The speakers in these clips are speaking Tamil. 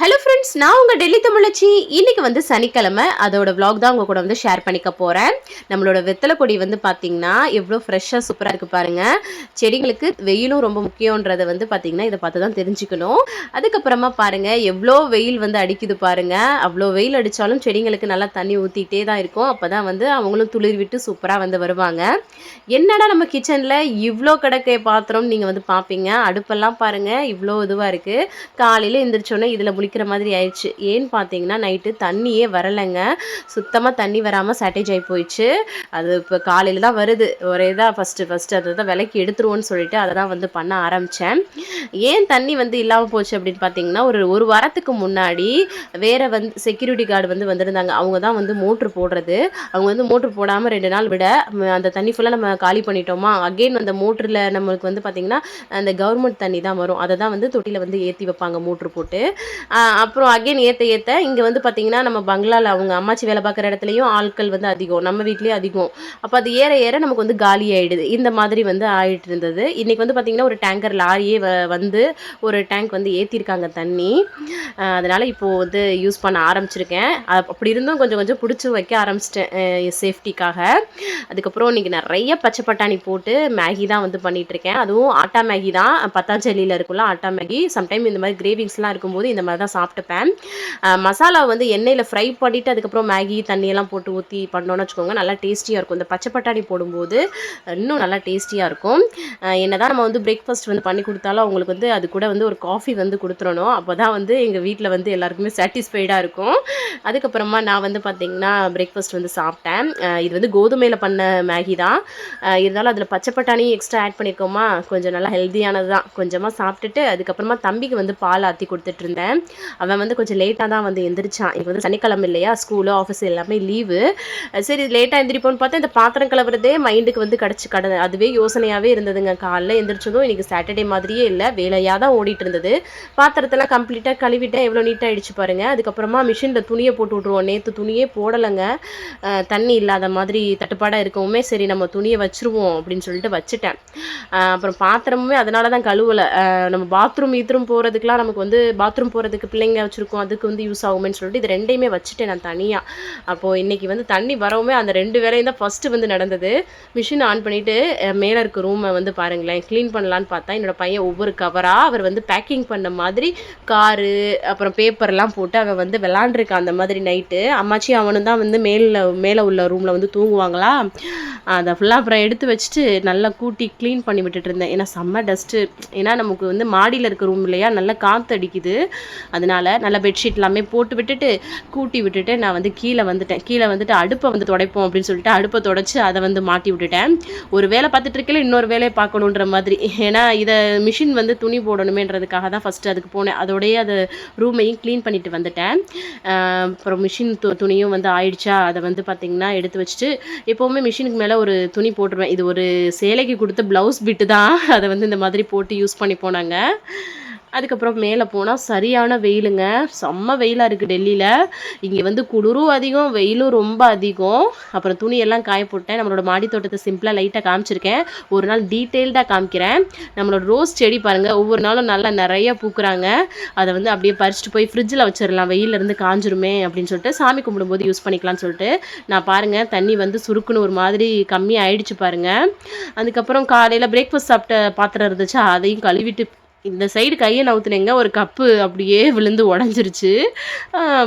ஹலோ ஃப்ரெண்ட்ஸ் நான் உங்கள் டெல்லி தமிழச்சி. இன்னைக்கு வந்து சனிக்கிழமை. அதோட வ்ளாக் தான் உங்கள் கூட வந்து ஷேர் பண்ணிக்க போகிறேன் நம்மளோட வெத்தலை கொடி வந்து பார்த்தீங்கன்னா எவ்வளோ ஃப்ரெஷ்ஷாக சூப்பராக இருக்குது பாருங்கள் செடிங்களுக்கு வெயிலும் ரொம்ப முக்கியன்றதை வந்து பார்த்தீங்கன்னா இதை பார்த்து தான் தெரிஞ்சுக்கணும். அதுக்கப்புறமா பாருங்கள் எவ்வளோ வெயில் வந்து அடிக்குது பாருங்கள் அவ்வளோ வெயில் அடித்தாலும் செடிங்களுக்கு நல்லா தண்ணி ஊற்றிட்டே தான் இருக்கும். அப்போ தான் வந்து அவங்களும் துளிர் விட்டு சூப்பராக வந்து வருவாங்க. என்னடா நம்ம கிச்சனில் இவ்வளோ கிடக்க பாத்திரம் நீங்கள் வந்து பார்ப்பீங்க அடுப்பெல்லாம் பாருங்கள் இவ்வளோ இதுவாக இருக்குது காலையில் எந்திரிச்சோன்னே இதில் முழிக்கிற மாதிரி ஆயிடுச்சு. ஏன்னு பார்த்தீங்கன்னா நைட்டு தண்ணியே வரலைங்க. சுத்தமாக தண்ணி வராமல் சாட்டேஜ் ஆகி போயிடுச்சு. அது இப்போ காலையில் தான் வருது. ஒரே தான் ஃபஸ்ட்டு ஃபஸ்ட்டு அதை தான் விலைக்கு எடுத்துருவோன்னு சொல்லிட்டு அதை தான் வந்து பண்ண ஆரம்பித்தேன் ஏன் தண்ணி வந்து இல்லாமல் போச்சு அப்படின்னு பார்த்தீங்கன்னா ஒரு ஒரு வாரத்துக்கு முன்னாடி வேற வந்து செக்யூரிட்டி கார்டு வந்து வந்திருந்தாங்க. அவங்க தான் வந்து மோட்ரு போடுறது. அவங்க வந்து மோட்ரு போடாமல் ரெண்டு நாள் விட அந்த தண்ணி ஃபுல்லாக நம்ம காலி பண்ணிட்டோமா? அகெயின் அந்த மோட்டரில் நம்மளுக்கு வந்து பார்த்திங்கன்னா அந்த கவர்மெண்ட் தண்ணி தான் வரும். அதை தான் வந்து தொட்டியில் வந்து ஏற்றி வைப்பாங்க மோட்ரு போட்டு. அப்புறம் அகைன் ஏற்ற ஏற்ற இங்கே வந்து பார்த்திங்கன்னா நம்ம பங்களாவில் அவங்க அம்மாச்சி வேலை பார்க்குற இடத்துலையும் ஆட்கள் வந்து அதிகம். நம்ம வீட்லேயும் அதிகம். அப்போ அது ஏற ஏற நமக்கு வந்து காலி ஆகிடுது இந்த மாதிரி வந்து ஆகிட்டு இருந்தது. இன்றைக்கி வந்து பார்த்திங்கன்னா ஒரு டேங்கர் லாரியே வ வந்து ஒரு டேங்க் வந்து ஏற்றிருக்காங்க தண்ணி. அதனால் அதனால இப்போது வந்து யூஸ் பண்ண ஆரம்பிச்சிருக்கேன். அப்படி இருந்தும் கொஞ்சம் கொஞ்சம் பிடிச்சி வைக்க ஆரம்பிச்சிட்டேன். சேஃப்டிக்காக அதுக்கப்புறம் இன்றைக்கி நிறைய பச்சை பட்டாணி போட்டு மேகி தான் வந்து பண்ணிட்டு இருக்கேன் அதுவும் ஆட்டா மேகி தான். பத்தாஞ்சலியில் இருக்குல்ல ஆட்டா மேகி. சம்டைம் இந்த மாதிரி கிரேவிங்ஸ்லாம் இருக்கும்போது இந்த மாதிரி தான் சாப்பிட்டுப்பேன். மசாலா வந்து எண்ணெயில் ஃப்ரை பண்ணிவிட்டு அதுக்கப்புறம் மேகி தண்ணியெல்லாம் போட்டு ஊற்றி பண்ணோன்னு வச்சுக்கோங்க. நல்லா டேஸ்டியாக இருக்கும். இந்த பச்சை பட்டாணி போடும்போது இன்னும் நல்லா டேஸ்டியாக இருக்கும். என்ன என்னதான் நம்ம வந்து பிரேக்ஃபாஸ்ட் வந்து பண்ணி கொடுத்தாலும் அவங்களுக்கு வந்து அது கூட வந்து ஒரு காஃபி வந்து கொடுத்துடணும். அப்போ தான் வந்து எங்கள் வீட்டில் வந்து எல்லாருக்குமே சாட்டிஸ்ஃபைடாக இருக்கும். அதுக்கப்புறமா நான் வந்து பார்த்திங்கன்னா பிரேக்ஃபாஸ்ட் வந்து சாப்பிட்டேன். இது வந்து கோதுமையில் பண்ண மேகி தான். இருந்தாலும் அதில் பச்சை பட்டாணி எக்ஸ்ட்ரா ஆட் பண்ணியிருக்கோமா கொஞ்சம் நல்லா ஹெல்த்தியானது தான் கொஞ்சமாக சாப்பிட்டுட்டு அதுக்கப்புறமா தம்பிக்கு வந்து பால் ஆற்றி கொடுத்துட்ருந்தேன் அவன் வந்து கொஞ்சம் லேட்டாக தான் வந்து எந்திரிச்சான். இப்போ வந்து சனிக்கிழமை இல்லையா? ஸ்கூலு ஆஃபீஸ் எல்லாமே லீவு சரி லேட்டாக எந்திரிப்போன்னு பார்த்தா இந்த பாத்திரம் கிளவுறதே மைண்டுக்கு வந்து கிடச்சி கட. அதுவே யோசனையாகவே இருந்ததுங்க. காலைல எந்திரிச்சதும் இன்றைக்கி சாட்டர்டே மாதிரியே இல்லை. வேலையாக தான் ஓடிட்டு இருந்தது. பாத்திரத்தெல்லாம் கம்ப்ளீட்டாக கழுவிட்டேன். எவ்வளோ நீட்டாக ஆயிடுச்சு பாருங்க. அதுக்கப்புறமா மிஷினில் துணியை போட்டு விட்ருவோம் நேற்று துணியே போடலைங்க. தண்ணி இல்லாத மாதிரி தட்டுப்பாடாக இருக்கவுமே சரி நம்ம துணியை வச்சுருவோம் அப்படின்னு சொல்லிட்டு வச்சுட்டேன். அப்புறம் பாத்திரமுமே அதனால தான் கழுவலை நம்ம பாத்ரூம் ஈத்ரூம் போகிறதுக்குலாம் நமக்கு வந்து பாத்ரூம் போகிறதுக்கு பிள்ளைங்க வச்சுருக்கோம் அதுக்கு வந்து யூஸ் ஆகுமேன்னு சொல்லிட்டு இது ரெண்டையுமே வச்சுட்டேன் நான் தனியாக அப்போது இன்றைக்கி வந்து தண்ணி வரவுமே அந்த ரெண்டு வேலையும் தான் ஃபஸ்ட்டு வந்து நடந்தது. மிஷின் ஆன் பண்ணிவிட்டு மேலே இருக்க ரூமை வந்து பாருங்களேன் க்ளீன் பண்ணலான்னு பார்த்தா என்னோடய பையன் ஒவ்வொரு கவராக அவர் வந்து பேக்கிங் பண்ண மாதிரி காரு அப்புறம் பேப்பர்லாம் போட்டு அவன் வந்து விளாண்டுருக்கான் அந்த மாதிரி நைட்டு அம்மாச்சி அவனும் தான் வந்து மேலே மேலே உள்ள ரூமில் வந்து தூங்குவாங்களா? அதை ஃபுல்லாக அப்புறம் எடுத்து வச்சுட்டு நல்லா கூட்டி க்ளீன் பண்ணி விட்டுட்டு இருந்தேன். ஏன்னா செம்ம டஸ்ட்டு ஏன்னா நமக்கு வந்து மாடியில் இருக்க ரூம் இல்லையா நல்லா காற்று அடிக்குது. அதனால நல்லா பெட்ஷீட் எல்லாமே போட்டு விட்டுட்டு கூட்டி விட்டுட்டு நான் வந்து கீழே வந்துட்டேன். கீழே வந்துட்டு அடுப்பை வந்து துடைப்போம் அப்படின்னு சொல்லிட்டு அடுப்பை துடைச்சி அதை வந்து மாட்டி விட்டுட்டேன். ஒரு வேலை பார்த்துட்டு இருக்கல இன்னொரு வேலையை பார்க்கணுன்ற மாதிரி. ஏன்னா இதை மிஷின் வந்து துணி போடணுமேன்றதுக்காக தான் ஃபஸ்ட்டு அதுக்கு போனேன். அதோடைய அது ரூமையும் க்ளீன் பண்ணிட்டு வந்துட்டேன். அப்புறம் மிஷின் து துணியும் வந்து ஆயிடுச்சா? அதை வந்து பார்த்திங்கன்னா எடுத்து வச்சுட்டு எப்போவுமே மிஷினுக்கு மேலே ஒரு துணி போட்டுருவேன். இது ஒரு சேலைக்கு கொடுத்த ப்ளவுஸ் பிட்டு தான். அதை வந்து இந்த மாதிரி போட்டு யூஸ் பண்ணி போனாங்க. அதுக்கப்புறம் மேலே போனால் சரியான வெயிலுங்க. செம்ம வெயிலாக இருக்குது டெல்லியில். இங்கே வந்து குளிரும் அதிகம் வெயிலும் ரொம்ப அதிகம். அப்புறம் துணியெல்லாம் காய போட்டேன். நம்மளோட மாடி தோட்டத்தை சிம்பிளாக லைட்டாக காமிச்சிருக்கேன். ஒரு நாள் டீட்டெயில்டாக காமிக்கிறேன். நம்மளோட ரோஸ் செடி பாருங்கள் ஒவ்வொரு நாளும் நல்லா நிறைய பூக்குறாங்க. அதை வந்து அப்படியே பறிச்சுட்டு போய் ஃப்ரிட்ஜில் வச்சிடலாம். வெயிலேருந்து காஞ்சிருமே அப்படின்னு சொல்லிட்டு சாமி கும்பிடும்போது யூஸ் பண்ணிக்கலாம்னு சொல்லிட்டு. நான் பாருங்கள் தண்ணி வந்து சுருக்குன்னு ஒரு மாதிரி கம்மி ஆயிடுச்சு பாருங்கள் அதுக்கப்புறம் காலையில் பிரேக்ஃபாஸ்ட் சாப்பிட்ட பாத்திரம் இருந்துச்சு. அதையும் கழுவிட்டு இந்த சைடு கையை நவுத்துனேங்க. ஒரு கப்பு அப்படியே விழுந்து உடஞ்சிருச்சு.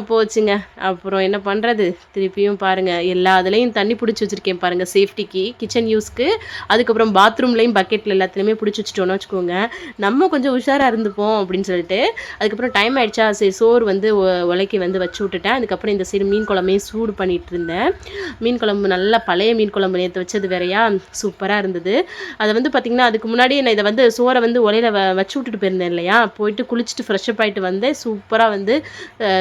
போச்சுங்க. அப்புறம் என்ன பண்ணுறது திருப்பியும் பாருங்கள் எல்லா இதுலேயும் தண்ணி பிடிச்சி வச்சுருக்கேன் பாருங்கள் சேஃப்டிக்கு கிச்சன் யூஸ்க்கு அதுக்கப்புறம் பாத்ரூம்லேயும் பக்கெட்டில் எல்லாத்துலேயுமே பிடிச்சி வச்சுட்டோன்னு வச்சுக்கோங்க. நம்ம கொஞ்சம் உஷாராக இருந்துப்போம் அப்படின்னு சொல்லிட்டு அதுக்கப்புறம் டைம் ஆகிடுச்சா சரி சோறு வந்து ஒ- உலைக்கி வந்து வச்சு விட்டுட்டேன். அதுக்கப்புறம் இந்த சைடு மீன் குழம்பையும் சூடு பண்ணிகிட்டு இருந்தேன். மீன் குழம்பு நல்லா பழைய மீன் குழம்பு நேற்று வச்சது வேறையா? சூப்பராக இருந்தது. அதை வந்து பார்த்திங்கன்னா அதுக்கு முன்னாடி நான் இதை வந்து சோறை வந்து உலையில வச்சு விட்டு விட்டுட்டு போயிருந்தேன் இல்லையா? போயிட்டு குளிச்சுட்டு ஃப்ரெஷ்அப் ஆகிட்டு வந்தேன். சூப்பராக வந்து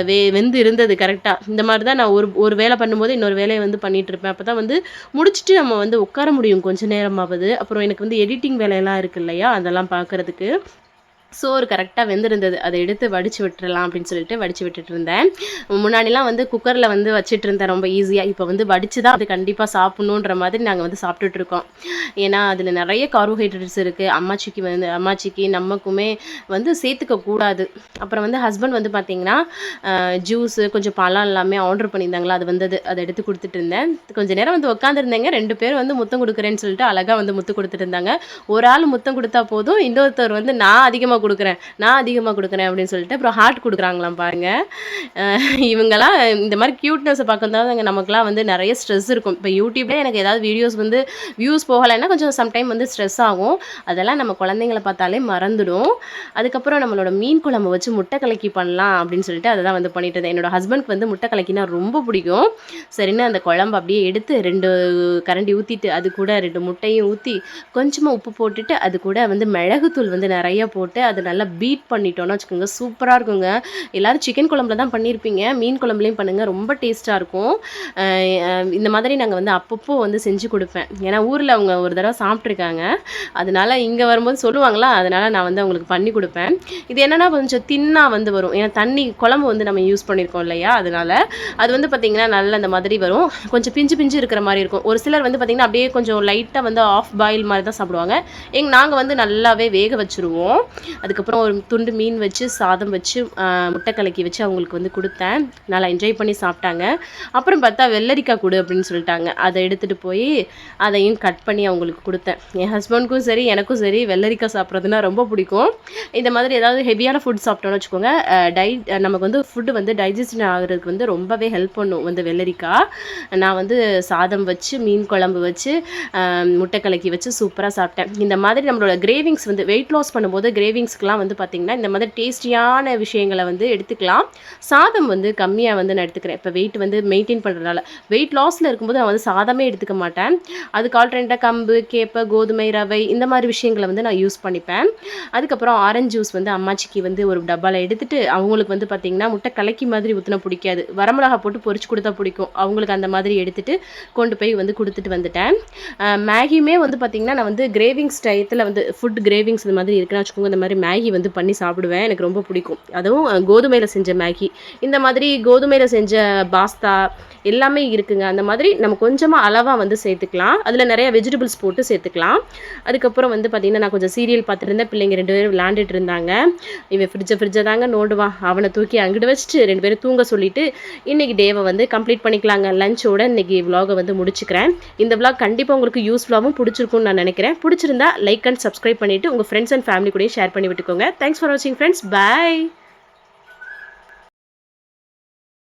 வே வெந்து இருந்தது கரெக்டாக இந்த மாதிரி தான் நான் ஒரு ஒரு வேலை பண்ணும்போது இன்னொரு வேலையை வந்து பண்ணிகிட்டு இருப்பேன். அப்போ தான் வந்து முடிச்சுட்டு நம்ம வந்து உட்கார முடியும் கொஞ்ச நேரமாவது. அப்புறம் எனக்கு வந்து எடிட்டிங் வேலையெல்லாம் இருக்கு இல்லையா? அதெல்லாம் பார்க்குறதுக்கு சோறு கரெக்டாக வெந்திருந்தது. அதை எடுத்து வடித்து விட்டுறலாம் அப்படின்னு சொல்லிட்டு வடித்து விட்டுட்டு இருந்தேன். முன்னாடிலாம் வந்து குக்கரில் வந்து வச்சுட்டு இருந்தேன் ரொம்ப ஈஸியாக இப்போ வந்து வடித்து தான் அது கண்டிப்பாக சாப்பிட்ணுன்ற மாதிரி நாங்கள் வந்து சாப்பிட்டுட்டு இருக்கோம். ஏன்னா அதில் நிறைய கார்போஹைட்ரேட்ஸ் இருக்குது அம்மாச்சிக்கு வந்து அம்மாச்சிக்கு நமக்குமே வந்து சேர்த்துக்க கூடாது. அப்புறம் வந்து ஹஸ்பண்ட் வந்து பார்த்திங்கன்னா ஜூஸு கொஞ்சம் பழம் எல்லாமே ஆர்டர் பண்ணியிருந்தாங்களா அது வந்தது. அதை எடுத்து கொடுத்துட்டு இருந்தேன். கொஞ்சம் நேரம் வந்து உட்காந்துருந்தேங்க ரெண்டு பேர் வந்து முத்தம் கொடுக்குறேன்னு சொல்லிட்டு அழகாக வந்து முத்து கொடுத்துட்டு இருந்தாங்க. ஒரு ஆள் முத்தம் கொடுத்தா போதும். இன்னொருத்தர் வந்து நான் அதிகமாக கொடுக்குறேன். நான் அதிகமாக கொடுக்குறேன் அப்படின்னு சொல்லிட்டு அப்புறம் ஹார்ட் கொடுக்குறாங்களாம் பாருங்கள் இவங்கெல்லாம் இந்த மாதிரி க்யூட்னஸை பார்க்குறதாங்க நமக்குலாம் வந்து நிறைய ஸ்ட்ரெஸ் இருக்கும். இப்போ யூடியூப்லேயே எனக்கு ஏதாவது வீடியோஸ் வந்து வியூஸ் போகலைன்னா கொஞ்சம் சம்டைம் வந்து ஸ்ட்ரெஸ் ஆகும். அதெல்லாம் நம்ம குழந்தைங்கள பார்த்தாலே மறந்துடும். அதுக்கப்புறம் நம்மளோட மீன் குழம்பு வச்சு முட்டை கலக்கி பண்ணலாம் அப்படின்னு சொல்லிட்டு அதை தான் வந்து பண்ணிட்டு இருந்தேன். என்னோட ஹஸ்பண்ட்க்கு வந்து முட்டை கலக்கினா ரொம்ப பிடிக்கும். சரின்னு அந்த குழம்பு அப்படியே எடுத்து ரெண்டு கரண்டி ஊற்றிட்டு அது கூட ரெண்டு முட்டையும் ஊற்றி கொஞ்சமாக உப்பு போட்டுட்டு அது கூட வந்து மிளகுத்தூள் வந்து நிறைய போட்டு அது நல்லா பீட் பண்ணிட்டோன்னா வச்சுக்கோங்க சூப்பராக இருக்குங்க. எல்லோரும் சிக்கன் குழம்புல தான் பண்ணியிருப்பீங்க மீன் குழம்புலையும் பண்ணுங்கள் ரொம்ப டேஸ்ட்டாக இருக்கும். இந்த மாதிரி நாங்கள் வந்து அப்பப்போ வந்து செஞ்சு கொடுப்பேன். ஏன்னா ஊரில் அவங்க ஒரு தடவை சாப்பிட்ருக்காங்க அதனால் இங்கே வரும்போது சொல்லுவாங்களா அதனால் நான் வந்து அவங்களுக்கு பண்ணி கொடுப்பேன். இது என்னென்னா கொஞ்சம் தின்னாக வந்து வரும். ஏன்னா தண்ணி குழம்பு வந்து நம்ம யூஸ் பண்ணியிருக்கோம் இல்லையா? அதனால் அது வந்து பார்த்திங்கன்னா நல்ல அந்த மாதிரி வரும். கொஞ்சம் பிஞ்சு பிஞ்சு இருக்கிற மாதிரி இருக்கும். ஒரு சிலர் வந்து பார்த்திங்கன்னா அப்படியே கொஞ்சம் லைட்டாக வந்து ஆஃப் பாயில் மாதிரி தான் சாப்பிடுவாங்க. எங் நாங்கள் வந்து நல்லாவே வேக வச்சுருவோம். அதுக்கப்புறம் ஒரு துண்டு மீன் வச்சு சாதம் வச்சு முட்டை கலக்கி வச்சு அவங்களுக்கு வந்து கொடுத்தேன். நல்லா என்ஜாய் பண்ணி சாப்பிட்டாங்க. அப்புறம் பார்த்தா வெள்ளரிக்காய் கொடு அப்படின்னு சொல்லிட்டாங்க. அதை எடுத்துகிட்டு போய் அதையும் கட் பண்ணி அவங்களுக்கு கொடுத்தேன். என் ஹஸ்பண்டுக்கும் சரி எனக்கும் சரி வெள்ளரிக்காய் சாப்பிட்றதுனா ரொம்ப பிடிக்கும். இந்த மாதிரி ஏதாவது ஹெவியான ஃபுட் சாப்பிட்டோன்னு வச்சுக்கோங்க டை நமக்கு வந்து ஃபுட்டு வந்து டைஜஸ்ட் ஆகிறதுக்கு வந்து ரொம்பவே ஹெல்ப் பண்ணும் வந்து வெள்ளரிக்காய். நான் வந்து சாதம் வச்சு மீன் குழம்பு வச்சு முட்டை கலக்கி வச்சு சூப்பராக சாப்பிட்டேன். இந்த மாதிரி நம்மளோட கிரேவிங்ஸ் வந்து வெயிட் லாஸ் பண்ணும்போது கிரேவிங்ஸ் கிரேவிங்ஸ்க்கெலாம் வந்து பார்த்திங்கன்னா இந்த மாதிரி டேஸ்டியான விஷயங்களை வந்து எடுத்துக்கலாம். சாதம் வந்து கம்மியாக வந்து நான் எடுத்துக்கிறேன். இப்போ வெயிட் வந்து மெயின்டைன் பண்ணுறதுனால வெயிட் லாஸில் இருக்கும்போது நான் வந்து சாதமே எடுத்துக்க மாட்டேன். அதுக்கு ஆல்டர்னேட்டாக கம்பு கேப்பை கோதுமை ரவை இந்த மாதிரி விஷயங்களை வந்து நான் யூஸ் பண்ணிப்பேன். அதுக்கப்புறம் ஆரஞ்சு ஜூஸ் வந்து அம்மாச்சிக்கு வந்து ஒரு டப்பாவில் எடுத்துகிட்டு அவங்களுக்கு வந்து பார்த்திங்கன்னா முட்டை கலக்கி மாதிரி ஊற்றினா பிடிக்காது. வரமிளகா போட்டு பொறிச்சு கொடுத்தா பிடிக்கும். அவங்களுக்கு அந்த மாதிரி எடுத்துகிட்டு கொண்டு போய் வந்து கொடுத்துட்டு வந்துட்டேன். மேகியுமே வந்து பார்த்திங்கன்னா நான் வந்து கிரேவிங்ஸ் டயத்தில் வந்து ஃபுட் கிரேவிங்ஸ் இந்த மாதிரி இருக்குன்னு வச்சுக்கோங்க. இந்த மாதிரி மேகி வந்து பண்ணி சாப்பிடுவேன். எனக்கு ரொம்ப பிடிக்கும். அதுவும் கோதுமையில் செஞ்ச மேகி. இந்த மாதிரி கோதுமையில் செஞ்ச பாஸ்தா எல்லாமே இருக்குங்க. அந்த மாதிரி நம்ம கொஞ்சமாக அளவாக வந்து சேர்த்துக்கலாம். அதில் நிறைய வெஜிடபிள்ஸ் போட்டு சேர்த்துக்கலாம். அதுக்கப்புறம் வந்து பார்த்திங்கன்னா நான் கொஞ்சம் சீரியல் பார்த்துருந்தேன் பிள்ளைங்க ரெண்டு பேரும் விளாண்டுட்டு இருந்தாங்க. இவன் ஃப்ரிட்ஜை ஃப்ரிட்ஜை தாங்க நோண்டுவான் அவனை தூக்கி அங்கிட்டு வச்சுட்டு ரெண்டு பேரும் தூங்க சொல்லிவிட்டு இன்றைக்கி டேவை வந்து கம்ப்ளீட் பண்ணிக்கலாங்க. லஞ்சோட இன்றைக்கி விலாகை வந்து முடிச்சுக்கிறேன். இந்த விலாக் கண்டிப்பாக உங்களுக்கு யூஸ்ஃபுல்லாகவும் பிடிச்சிருக்கும்னு நான் நினைக்கிறேன். பிடிச்சிருந்தா லைக் அண்ட் சப்ஸ்கிரைப் பண்ணிவிட்டு உங்கள் ஃப்ரெண்ட்ஸ் அண்ட் ஃபேமிலி கூட ஷேர் பண்ணி விட்டுக்கோங்க. தேங்க்ஸ் ஃபார் வாட்சிங் ஃப்ரெண்ட்ஸ் பாய்